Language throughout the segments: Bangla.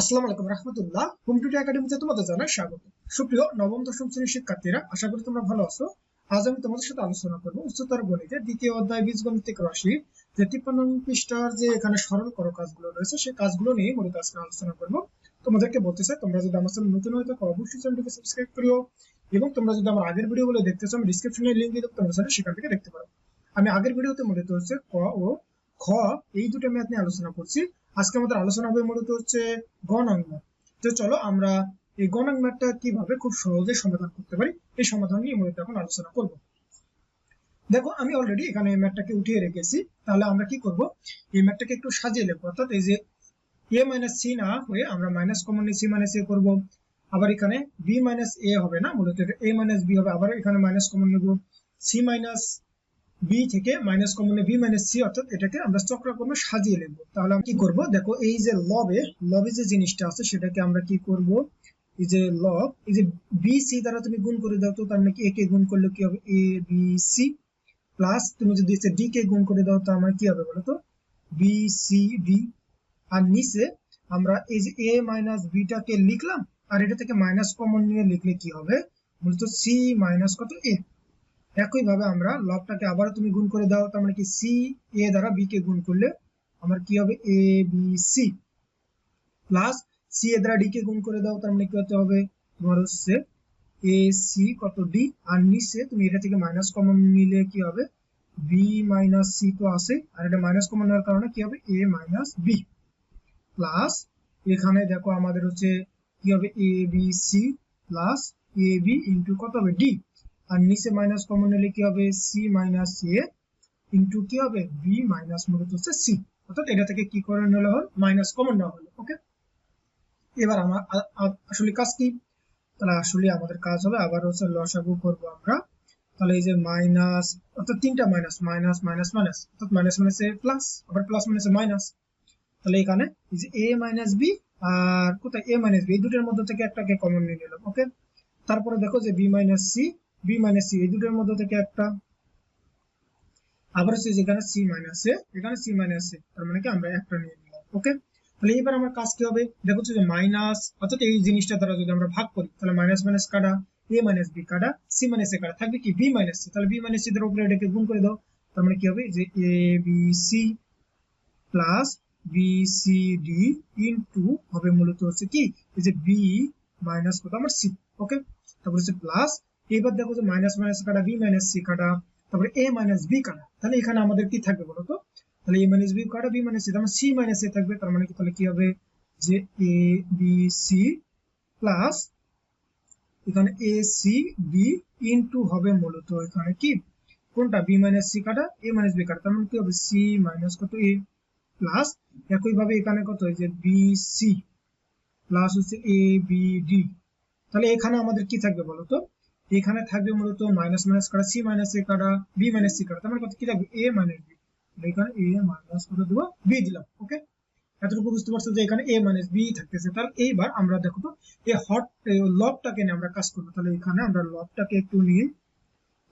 আসসালামু আলাইকুম রহমতুল্লাহ। হোম একাডেমিতে তোমাদের জানাই স্বাগত। সুপ্রিয় নবম, দশম শ্রেণির শিক্ষার্থীরা, আশা করি তোমরা ভালো আছো। আজ আমি তোমাদের সাথে আলোচনা করব উচ্চতর গণিতের দ্বিতীয় অধ্যায় বীজগণিতিক রাশি। যে তিপ্পান্ন পৃষ্ঠার যে এখানে সরল করো কাজগুলো রয়েছে, সেই কাজগুলো নিয়ে মূলত আজকে আলোচনা করব। তোমাদেরকে বলতে চাই, তোমরা যদি আমার নতুন হয়ে থাকো, অবশ্যই চ্যানেলটিকে সাবস্ক্রাইব করিও। এবং তোমরা যদি আমার আগের ভিডিওগুলো দেখতে চাও, আমি ডিসক্রিপশনে লিংক দিয়ে তোমরা সেখান থেকে দেখতে পারো। আমি আগের ভিডিওতে মূলত হচ্ছে ক ও খ, এই দুটো ম্যাথ নিয়ে আলোচনা করছি। আজকে আমাদের আলোচনা হবে মূলত হচ্ছে ম্যাথ তো চলো আমরা এই গণাঙ্ক ম্যাথটা কীভাবে খুব সহজে সমাধান করতে পারি, এই সমাধান নিয়ে মূলত এখন আলোচনা করব। দেখো, আমি অলরেডি এখানে ম্যাথটাকে উঠিয়ে রেখেছি। তাহলে আমরা কি করব? এই ম্যাথটাকে একটু সাজিয়ে লিখব। অর্থাৎ এই যে এ মাইনাস সি না হয়ে আমরা মাইনাস কমন নিয়ে সি মাইনাস এ করব। আবার এখানে বি মাইনাস এ হবে না, মূলত এ মাইনাস বি হবে। আবার এখানে মাইনাস কমন নেব। সি মাইনাস বি থেকে মাইনাস কমনে বি মাইনাস সি অর্থাৎ এটাকে আমরা চক্রক্রমে সাজিয়ে লিখব। তাহলে আমরা কি করব? দেখো এই যে লবে লবে যে জিনিসটা আছে, সেটাকে আমরা কি করব? এই যে লব এই যে বি সি দ্বারা তুমি গুণ করে দাও তো তার মানে কি? এ গুণ করলে কি হবে? এ বি সি প্লাস তুমি যদি ডি কে গুণ করে দাও তো আমার কি হবে বলো তো বি সি ডি আর নিচে আমরা এই যে এ মাইনাস বিটাকে লিখলাম, আর এটা থেকে মাইনাস কমন নিয়ে লিখলে কি হবে? মূলত সি মাইনাস কত? এ একই ভাবে আমরা লবটাকে আবার তুমি গুণ করে দাও, তার মানে কি সি এ দ্বারা বি কে গুণ করলে আমার কি হবে? A B C plus C A দ্বারা ডি কে গুণ করে দাও, তার মানে কি হতে হবে? তোমার হচ্ছে এ সি কত ডি আর নিচে তুমি এটা থেকে মাইনাস কমন নিলে কি হবে? বি মাইনাস সি তো আছে আর এটা মাইনাস কমন নেওয়ার কারণে কি হবে? এ মাইনাস বি প্লাস এখানে দেখো আমাদের হচ্ছে কি হবে? A B C plus A B into কত হবে? ডি আর নিচে মাইনাস কমন নিলে কি হবে সি মাইনাস এ ইন্টু কি হবে? বি মাইনাস মূলত হচ্ছে সি অর্থাৎ এটা থেকে কি করে নিলে হল মাইনাস কমন নেওয়া হলো ওকে এবার আমার আসলে কাজ কি? তাহলে আসলে আমাদের কাজ হবে, আবার হচ্ছে লসাগু করব আমরা। তাহলে এই যে মাইনাস অর্থাৎ তিনটা মাইনাস মাইনাস মাইনাস মাইনাস অর্থাৎ মাইনাস মাইনাসে প্লাস আবার প্লাস মাইনাসে মাইনাস তাহলে এখানে এই যে এ মাইনাস বি আর কোথায়? এ মাইনাস বি এই দুটোর মধ্যে থেকে একটাকে কমন নিয়ে নিলাম ওকে তারপরে দেখো যে B minus C B minus C এই দুটোর মধ্যে থেকে একটা। আবার হচ্ছে যেখানে সি মাইনাস এ এখানে সি মাইনাস এ তার মানে কি আমরা একটা নিয়ে নিলাম ওকে তাহলে এবার আমার কাজ কি হবে? দেখো যে মাইনাস অর্থাৎ এই জিনিসটা দ্বারা যদি আমরা ভাগ করি, তাহলে মাইনাস মাইনাস কাটা এ মাইনাস বি কাটা সি মাইনাস এ কাটা। থাকবে কি বি মাইনাস সি তাহলে বি মাইনাস সি দ্বারা উপরে এটাকে গুণ করে দাও, তার মানে কি হবে? যে A B C plus B C D into হবে মূলত হচ্ছে কি? এই যে বি মাইনাস কত? আমার সি ওকে তারপর হচ্ছে প্লাস এবার দেখো যে মাইনাস মাইনাস কাটা বি মাইনাস সি কাটা, তারপরে এ মাইনাস বি কাটা, তাহলে এখানে আমাদের কি থাকবে বলো তো? তাহলে এ মাইনাস বি কাটা বি মাইনাস সি তার সি মাইনাস এ থাকবে, তার মানে কি? তাহলে কি হবে? যে এ বি সি প্লাস এখানে এ সি বি ইনটু হবে মূলত এখানে কি? কোনটা? বি মাইনাস সি কাটা এ মাইনাস বি কাটা, তার মানে কি হবে? সি মাইনাস কত? এ প্লাস একই ভাবে এখানে কত? যে বি সি প্লাস হচ্ছে এ বি ডি তাহলে এখানে আমাদের কি থাকবে বলতো এখানে থাকবে মূলত মাইনাস মাইনাস কাটা সি মাইনাস এ কাটা বি মাইনাস সি কাটা। তার মানে কত? কি থাকবে? এ মাইনাস বি এখানে এ মাইনাস করে দেবো? বি দিলাম ওকে এতটুকু বুঝতে পারছ যে এখানে এ মাইনাস বি থাকতেছে। তাহলে এইবার আমরা দেখো তো, এই হট লবটাকে নিয়ে আমরা কাজ করব। তাহলে এখানে আমরা লবটাকে একটু নিই।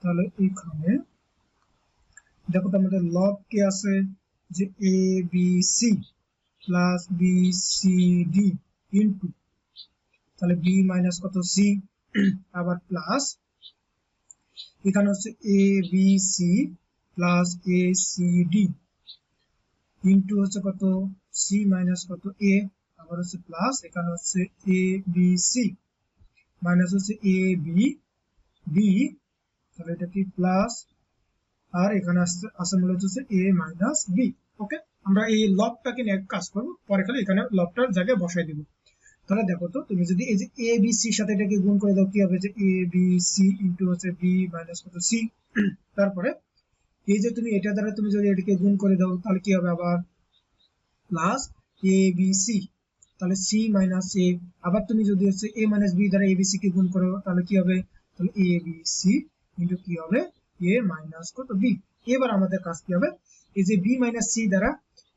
তাহলে এখানে দেখো তো আমাদের লব কে আছে? যে A B C plus B C D into তাহলে বি মাইনাস কত? সি আবার প্লাস এখানে হচ্ছে A B C plus A C D into হচ্ছে কত? সি মাইনাস কত? এ আবার হচ্ছে প্লাস এখানে হচ্ছে এ বি সি মাইনাস হচ্ছে এ বি বি তাহলে এটা কি প্লাস আর এখানে আসছে আসে হচ্ছে এ মাইনাস বি ওকে আমরা এই লবটাকে নিয়ে কাজ করব, পরে খালি এখানে লবটার জায়গায় বসাই দিব। তাহলে দেখো তো, তুমি যদি এই যে এ বি সির সাথে এটাকে গুণ করে দাও, কি হবে? যে এ বি সি ইন্টু হচ্ছে বি মাইনাস কত? সি তারপরে এই যে তুমি এটা দ্বারা তুমি যদি এটাকে গুণ করে দাও, তাহলে কি হবে আবার? প্লাস এ বি সি তাহলে সি মাইনাস এ আবার তুমি যদি হচ্ছে এ মাইনাস বি দ্বারা এ বি সি কে গুণ করো, তাহলে কি হবে? তাহলে এ বি সি ইন্টু কি হবে? এ মাইনাস কত? বি এবার আমাদের কাজ কি হবে? এই যে বি মাইনাস সি দ্বারা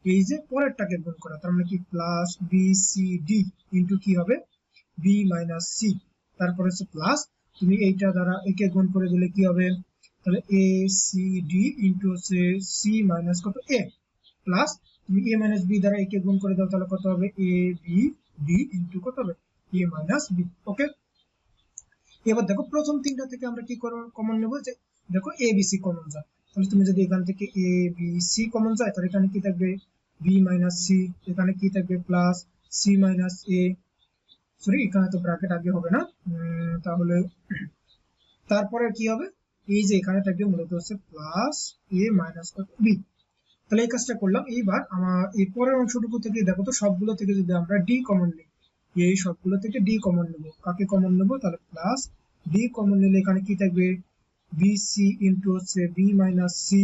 এই যে পরেরটাকে গুণ করা, তার মানে কি? Plus B C D into কি হবে? বি মাইনাস সি তারপর হচ্ছে প্লাস তুমি এইটা দ্বারা একে গুণ করে দিলে কি হবে? তাহলে এ সি ডি ইন্টু হচ্ছে সি মাইনাস কত? এ প্লাস তুমি এ মাইনাস বি দ্বারা একে গুণ করে দাও, তাহলে কত হবে? এ বি ডি ইন্টু কত হবে? এ মাইনাস বি ওকে এবার দেখো, প্রথম তিনটা থেকে আমরা কি কমন নেব যে, দেখো এ বি সি কমন যায়। তাহলে তুমি যদি এখান থেকে এ বি সি কমন যায়, তাহলে এখানে কি থাকবে? বি মাইনাস সি এখানে কি থাকবে? Plus C minus A sorry এখানে তো ব্র্যাকেট আগে হবে না। তাহলে তারপরে কি হবে? এই যে এখানে থাকবে মূলত হচ্ছে প্লাস এ মাইনাস বি তাহলে এই কাজটা করলাম। এইবার আমার এই পরের অংশটুকু থেকে, দেখো তো, সবগুলো থেকে যদি আমরা ডি কমন নিই, এই সবগুলো থেকে ডি কমন নেব। কাকে কমন নেব? তাহলে প্লাস ডি কমন নিলে এখানে কি থাকবে? বি সি ইন্টু হচ্ছে বি মাইনাস সি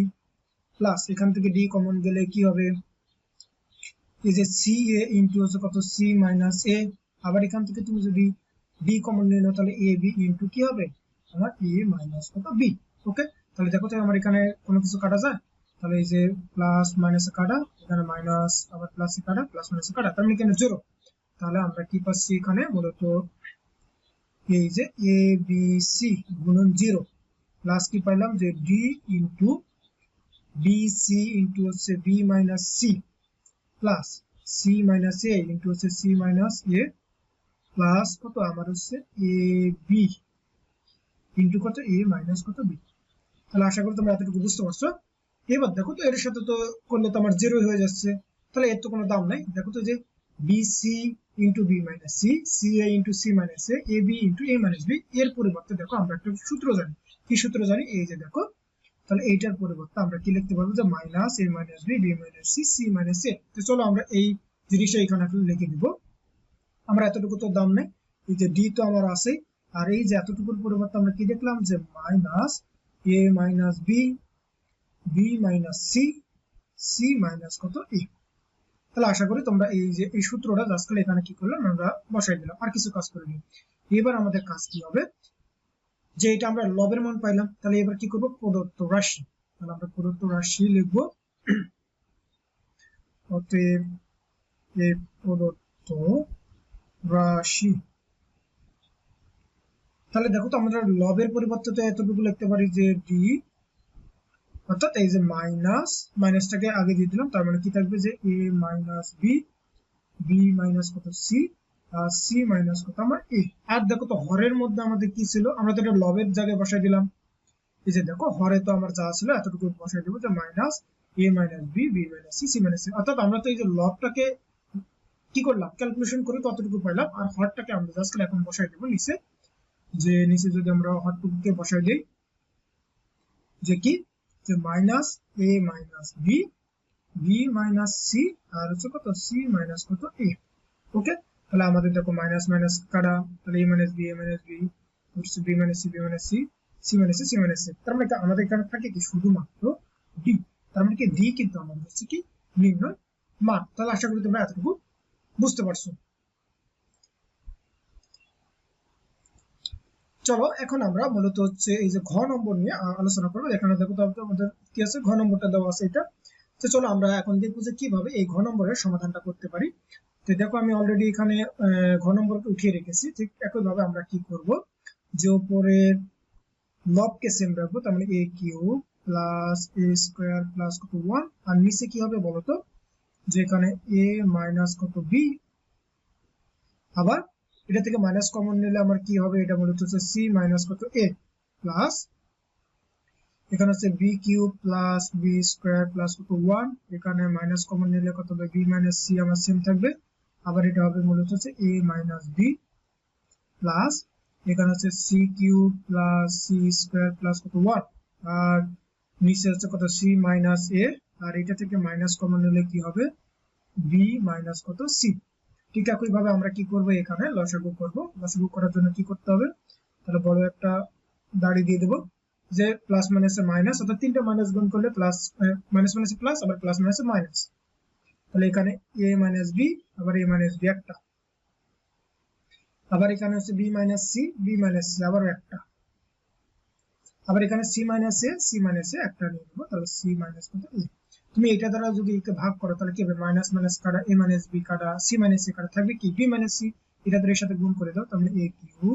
প্লাস এখান থেকে ডি কমন গেলে কি হবে? এই যে সি এ ইন্টু হচ্ছে কত? সি মাইনাস এ আবার এখান থেকে তুমি যদি ডি কমন নিয়ে নাও, তাহলে এ বি ইন্টু কি হবে? আমার এ মাইনাস কত? বি ওকে তাহলে দেখো তো আমার এখানে কোনো কিছু কাটা যায়? তাহলে এই যে প্লাস মাইনাস কাটা, এখানে মাইনাস আবার প্লাস কাটা প্লাস মাইনাস কাটা। তার মানে এখানে জিরো তাহলে আমরা কি পাচ্ছি এখানে? মূলত এই যে এ বি সি গুণন জিরো প্লাস কি পাইলাম? যে D into B C into হচ্ছে B minus C plus C minus A into হচ্ছে সি মাইনাস এ প্লাস কত? আমার হচ্ছে এ বি ইন্টু কত? এ মাইনাস কত? বি তাহলে আশা করি তোমরা এতটুকু বুঝতে পারছ। এবার দেখো তো, এর সাথে তো করলে তো আমার জিরো হয়ে যাচ্ছে। তাহলে এর তো কোনো দাম নাই। দেখো তো যে B C into B minus C C A into C minus A A B into A minus B এর পরিবর্তে দেখো আমরা একটা সূত্র জানি। কি সূত্র জানি? এই যে দেখো তাহলে এইটার পরিবর্তে আমরা কি লিখতে পারব? যে minus A minus B B minus C C minus A তো চলো আমরা এই জিনিসটা এখানে একটু লিখে দিব। আমরা এতটুকু তো দাম নেই। এই যে ডি তো আমার আছে আর এই যে এতটুকুর পরিবর্তে আমরা কি দেখলাম? যে minus A minus B B minus C C minus কত? এ তাহলে আশা করি তোমরা এই যে, এই সূত্রটা জাস্ট এখানে কি করলাম আমরা বসাই দিলাম। আর কিছু কাজ করে নিই এবার আমাদের কাজ কি হবে? যে এটা আমরা লবের মান পাইলাম, তাহলে এবার কি করব? প্রদত্ত রাশি। তাহলে আমরা প্রদত্ত রাশি লিখব। অতএব এই প্রদত্ত রাশি। তাহলে দেখো তো, আমরা লবের পরিবর্তে তো এতটুকু লিখতে পারি যে ডি অর্থাৎ এই যে মাইনাস, মাইনাসটাকে আগে দিয়ে দিলাম, তার মানে কি থাকবে? যে A minus B B minus কত? সি সি মাইনাস কত? আমার এ আর দেখো তো, হরের মধ্যে আমাদের কি ছিল? আমরা তো এটা লবের জায়গায় বসাই দিলাম। এই যে দেখো, হরে তো আমার যা ছিল, এতটুকু বসাই দেবো যে minus A minus B B minus C C minus C অর্থাৎ আমরা তো এই যে লবটাকে কি করলাম? ক্যালকুলেশন করে ততটুকু পাইলাম? আর হরটাকে আমরা জাস্ট এখন বসাই দেবো নিচে। যে নিচে যদি আমরা হরটুকুকে বসাই দিই, যে কি? যে minus A minus B B minus C আর হচ্ছে কত? সি মাইনাস কত? এ ওকে তাহলে আমাদের দেখো মাইনাস মাইনাস কাটা তাহলে A minus B A minus B B minus C B minus C C minus C minus C তার মানে আমাদের এখানে থাকে কি? শুধুমাত্র ডি তার মানে কি? ডি কিন্তু আমাদের হচ্ছে কি? নির্ণয় মান। তাহলে আশা করি তোমরা এতটুকু বুঝতে পারছ। চলো, এখন আমরা মূলত হচ্ছে এই যে ঘ নম্বর নিয়ে আলোচনা করব। এখানে দেখো তো আমাদের কি আছে? ঘ নম্বরটা দেওয়া আছে এটা। তো চলো আমরা এখন দেখব যে কীভাবে এই ঘ নম্বরের সমাধানটা করতে পারি। তো দেখো, আমি অলরেডি এখানে ঘ নম্বরকে উঠিয়ে রেখেছি। ঠিক একই ভাবে আমরা কি করব? যে উপরে লবকে সেম রাখব, তার মানে A cube plus A square plus কত ওয়ান আর নিচে কি হবে বলতো যে এখানে এ মাইনাস কত বি আবার এটা থেকে মাইনাস কমন নিলে আমার কি হবে? এটা মূলত হচ্ছে সি মাইনাস কত এ প্লাস এখানে হচ্ছে B cube plus B square plus কত ওয়ান এখানে মাইনাস কমন নিলে কত হবে? বি মাইনাস সি আমার সেম থাকবে। আবার এটা হবে মূলত হচ্ছে এ মাইনাস বি প্লাস এখানে হচ্ছে C cube plus C square plus কত? ওয়ান আর নিচে হচ্ছে কত? সি মাইনাস এ আর এটা থেকে মাইনাস কমন নিলে কি হবে? বি মাইনাস কত? সি ঠিক একই ভাবে আমরা কি করব এখানে? লসাগু করব। লসাগু করার জন্য কি করতে হবে? তাহলে বড় একটা দাড়ি দিয়ে দেব। যে প্লাস মাইনাসে মাইনাস অর্থাৎ তিনটা মাইনাস গুণ করলে প্লাস মাইনাস মাইনাসে প্লাস আবার প্লাস মাইনাসে মাইনাস তাহলে এখানে এ মাইনাস বি আবার এ মাইনাস বি একটা। আবার এখানে হচ্ছে B minus C B minus C আবার একটা। আবার এখানে C minus A C minus A একটা নিয়ে নেব, তাহলে সি মাইনাস তুমি এটা দ্বারা যদি একে ভাগ করো, তাহলে কি হবে? মাইনাস মাইনাস কাটা এ মাইনাস বি কাটা সি মাইনাস এ কাটা। থাকবে কি? বি মাইনাস সি এটা দ্বারা এর সাথে গুণ করে দাও তাহলে A cube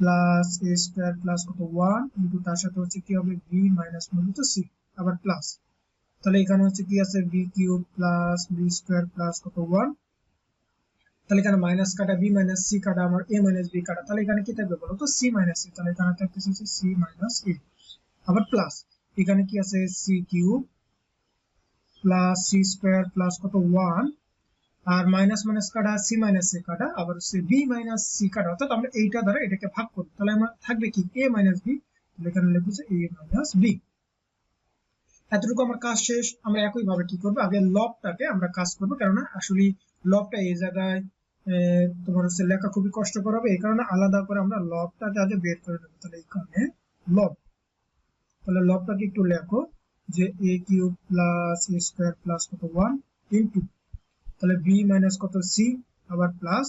plus A square plus কত? ওয়ান ইন্টু তার সাথে হচ্ছে কি হবে? বি মাইনাস মূলত সি আবার প্লাস তাহলে এখানে হচ্ছে কি আছে B cube plus B square plus কত? ওয়ান তাহলে এখানে মাইনাস কাটা বি মাইনাস সি কাটা, আমার এ মাইনাস বি কাটা। তাহলে এখানে কি থাকবে বলো তো? সি মাইনাস এ তাহলে এখানে থাকতেছে হচ্ছে সি মাইনাস এ আবার প্লাস এখানে কি আছে? C cube plus C square plus কত? ওয়ান আর মাইনাস মাইনাস কাটা সি মাইনাস এ কাটা। আবার হচ্ছে বি মাইনাস সি কাটা। অর্থাৎ আমরা এইটা দ্বারা এটাকে ভাগ করি তাহলে আমার থাকবে কি? এ মাইনাস বি তাহলে এখানে লিখব যে এ মাইনাস বি এতটুকু আমার কাজ শেষ, আমরা একই ভাবে কি করব? আগে লবটাকে আমরা কাজ করব, কেননা আসলে লবটা এই জায়গায় তোমার হচ্ছে লেখা খুবই কষ্টকর হবে, এই কারণে আলাদা করে আমরা লবটাকে আগে বের করে নেব। তাহলে এখানে লব তাহলে লবটাকে একটু লেখো, যে A cube plus A square plus কত? ওয়ান ইন্টু তাহলে বি মাইনাস কত? সি আবার প্লাস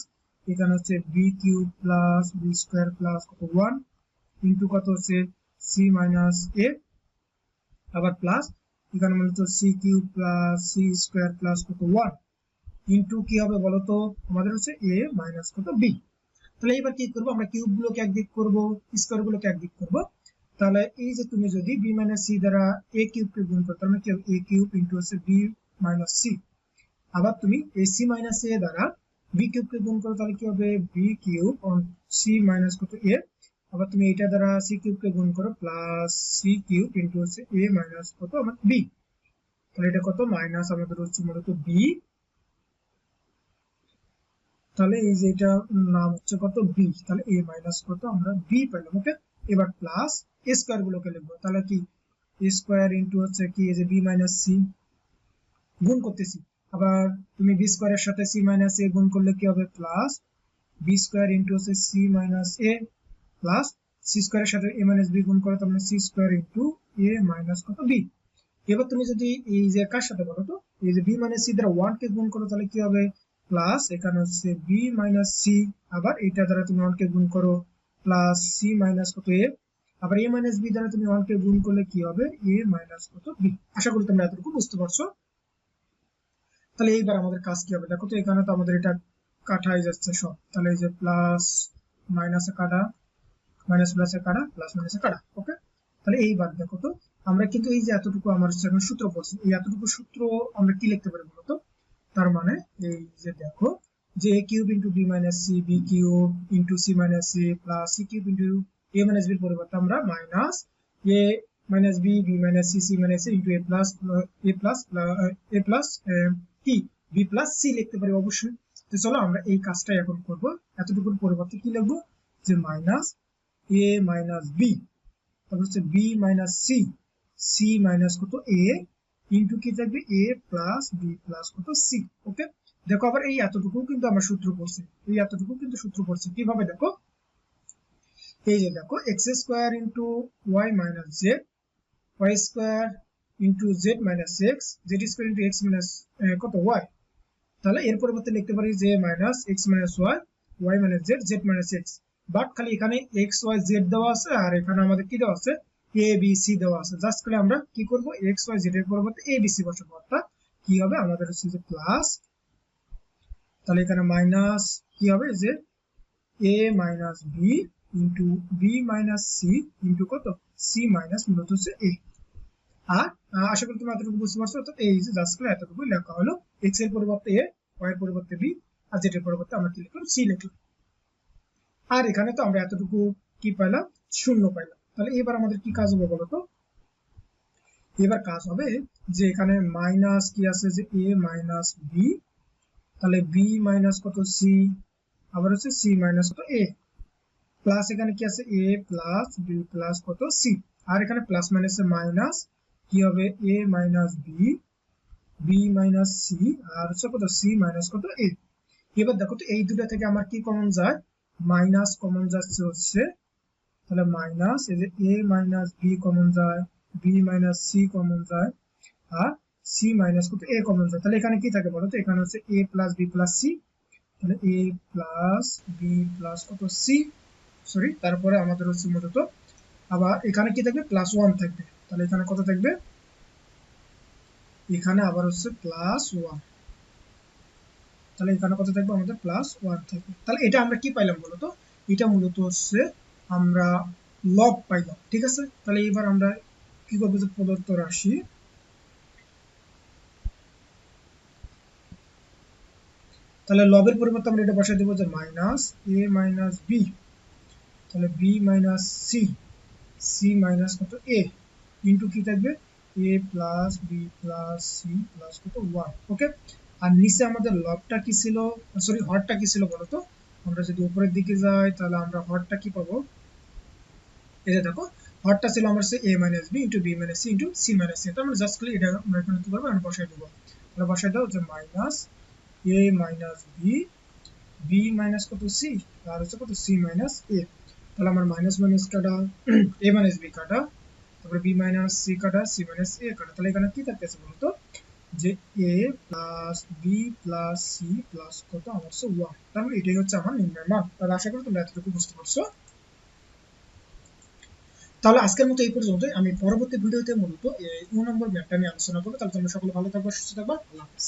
এখানে হচ্ছে B cube plus B square plus কত? ওয়ান ইন্টু কত? হচ্ছে সি মাইনাস এ আবার প্লাস এখানে মূলত C cube plus C square plus কত ওয়ান ইন্টু কি হবে বলতো? আমাদের হচ্ছে এ মাইনাস কত বি তাহলে এবার কি করব? আমরা কিউব গুলোকে একদিক করব স্কোয়ার গুলোকে একদিক করব। তাহলে এই যে তুমি যদি বি মাইনাস সি দ্বারা এ কিউব কে গুণ করো তাহলে মানে কি এ কিউব ইন্টু হচ্ছে বি মাইনাস সি আবার তুমি এ সি মাইনাস এ দ্বারা বি কিউব কে গুণ করো, তাহলে কি হবে? B cube on C minus কত এ আবার তুমি এটা দ্বারা সি কিউব কে গুণ করো প্লাস সি কিউব ইন্টু হচ্ছে এ মাইনাস কত? আমার বি তাহলে এটা কত? মাইনাস আমাদের হচ্ছে মূলত বি তাহলে এই যে এটা নাম হচ্ছে কত? বি তাহলে এ মাইনাস কত? আমরা বি পেলাম ওকে এবার প্লাস এ স্কোয়ার গুলোকে লিখব। তাহলে কি? এ স্কোয়ার ইন্টু হচ্ছে কি? এই যে বি মাইনাস সি গুণ করতেছি। আবার তুমি বি স্কোয়ারের সাথে সি মাইনাস এ গুণ করলে কি হবে? প্লাস বি স্কোয়ার ইন্টু হচ্ছে C minus A plus C স্কোয়ারের সাথে এ মাইনাস বি গুণ করো মানে C square into A minus কত বি এবার তুমি যদি এই যে কার সাথে বলো তো? এই যে বি মাইনাস সি দ্বারা ওয়ান কে গুণ করো, তাহলে কি হবে? প্লাস এখানে হচ্ছে বি মাইনাস সি আবার এটা দ্বারা তুমি ওয়ান কে গুণ করো প্লাস সি মাইনাস কত এ আবার এ মাইনাস বি দ্বারা তুমি ওয়ান কে গুণ করলে কি হবে? এ মাইনাস কত বি আশা করি তোমরা এতটুকু বুঝতে পারছ। তাহলে এইবার আমাদের কাজ কি হবে? দেখো তো এখানে তো আমাদের এটা কাটাই যাচ্ছে সব। তাহলে এই যে প্লাস মাইনাসে কাটা মাইনাস প্লাসে কাটা প্লাস মাইনাসে কাটা ওকে তাহলে এই বাদ দেখো তো। আমরা কিন্তু এই যে এতটুকু আমার এখন সূত্র পড়ছি এই এতটুকু সূত্র আমরা কি লিখতে পারি বলতো? তার মানে এই যে দেখো, যে a cube into B minus C B cube into C minus C plus C cube into A minus বির পরিবর্তে আমরা minus A minus B B minus C C minus C into A plus A plus A plus কি বি প্লাস সি লিখতে পারি অবশ্যই। তো চলো আমরা এই কাজটাই এখন করব। এতটুকুর পরিবর্তে কি লিখব? যে মাইনাস এ মাইনাস বি তারপর হচ্ছে B minus C C minus কত? এ ইন্টু কি থাকবে? এ প্লাস বি প্লাস কত? সি ওকে দেখো আবার এই এতটুকু কিন্তু আমার সূত্র পড়ছে। এই এতটুকু কিন্তু সূত্র পড়ছে। কীভাবে দেখো? এই যে দেখো X square into Y minus Z Y square into Z minus X Z square into X minus কত? ওয়াই তাহলে এর পরিবর্তে লিখতে পারি যে minus X minus Y Y minus Z Z minus X but খালি এখানে এক্স ওয়াই জেড দেওয়া আছে, আর এখানে আমাদের কি দেওয়া আছে? এ বি সি দেওয়া আছে। জাস্ট খালি আমরা কি করব? এক্স ওয়াই জেড এর পরিবর্তে এ বি সি বসাবো। অর্থাৎ কি হবে? আমাদের হচ্ছে যে প্লাস তাহলে এখানে মাইনাস কি হবে? যে A minus B into B minus C into কত? সি মাইনাস মূলত হচ্ছে এ আর আশা করি তুমি এতটুকু বুঝতে পারছ। অর্থাৎ এই যে জাস্ট করে এতটুকু লেখা হলো। এক্সের পরিবর্তে এ ওয়াই এর পরিবর্তে বি আর জেড এর পরিবর্তে আমরা কি লিখলাম? সি লিখলাম। আর এখানে তো আমরা এতটুকু কি পাইলাম? শূন্য পাইলাম। তাহলে এবার আমাদের কি কাজ হবে বলতো এবার কাজ হবে যে এখানে মাইনাস কি আছে? যে এ মাইনাস বি তাহলে বি মাইনাস কত? সি আবার হচ্ছে সি মাইনাস কত? এ প্লাস এখানে কি আছে? এ প্লাস বি প্লাস কত? সি আর এখানে প্লাস মাইনাসে মাইনাস কি হবে? A minus B B minus C আর হচ্ছে কত? সি মাইনাস কত? এ এবার দেখো তো এই দুটা থেকে আমার কি কমন যায়? মাইনাস কমন যাচ্ছে হচ্ছে, তাহলে মাইনাস এই যে এ মাইনাস বি কমন যায় বি মাইনাস সি কমন যায়, আর সি মাইনাস কত এ কমন যায়। তাহলে এখানে কি থাকে বলো তো এখানে হচ্ছে A plus B plus C তাহলে এ প্লাস বি প্লাস কত? সি সরি তারপরে আমাদের হচ্ছে মূলত আবার এখানে কি থাকবে? প্লাস ওয়ান থাকবে। তাহলে এখানে কত থাকবে? এখানে আবার হচ্ছে প্লাস ওয়ান তাহলে এখানে কত থাকবে? আমাদের প্লাস ওয়ান থাকবে। তাহলে এটা আমরা কি পাইলাম বলতো? এটা মূলত হচ্ছে আমরা লব পাইলাম, ঠিক আছে? তাহলে এবার আমরা কি করব? যে প্রদত্ত রাশি তাহলে লবের পরিবর্তে আমরা এটা বসাই দেবো যে মাইনাস এ মাইনাস বি তাহলে B minus C C minus কত? এ ইন্টু কি থাকবে? A plus B plus C plus কত? ওয়ান ওকে আর নিচে আমাদের লবটা কি ছিল? সরি হরটা কি ছিল বলতো আমরা যদি উপরের দিকে যাই, তাহলে আমরা হরটা কি পাবো? এই যে দেখো, হরটা ছিল আমার সে A minus B into B minus C into C minus C আমরা জাস্ট খালি এটা আমরা এখানে কি করব? আমরা বসাই দেবো। তাহলে বসাই দাও যে minus A minus B B minus কত? সি আর হচ্ছে কত? সি মাইনাস এ তাহলে আমার মাইনাস মাইনাস কাটা এ মাইনাস বি কাটা, তারপরে বি মাইনাস সি কাটা সি মাইনাস এ কাটা। তাহলে এখানে কি থাকতেছে বলতো যে A plus B plus C plus কত? আমার হচ্ছে ওয়ান তাহলে এটাই হচ্ছে আমার নির্ণয় মান। তাহলে আশা করি তোমরা এতটুকু বুঝতে পারছ। তাহলে আজকের মতো এই পর্যন্ত আমি পরবর্তী ভিডিওতে মূলত এই নম্বর ম্যাপটা নিয়ে আলোচনা করব। তাহলে তোমরা সকলে ভালো থাকব, সুস্থ থাকবা। আল্লাহ হাফিজ।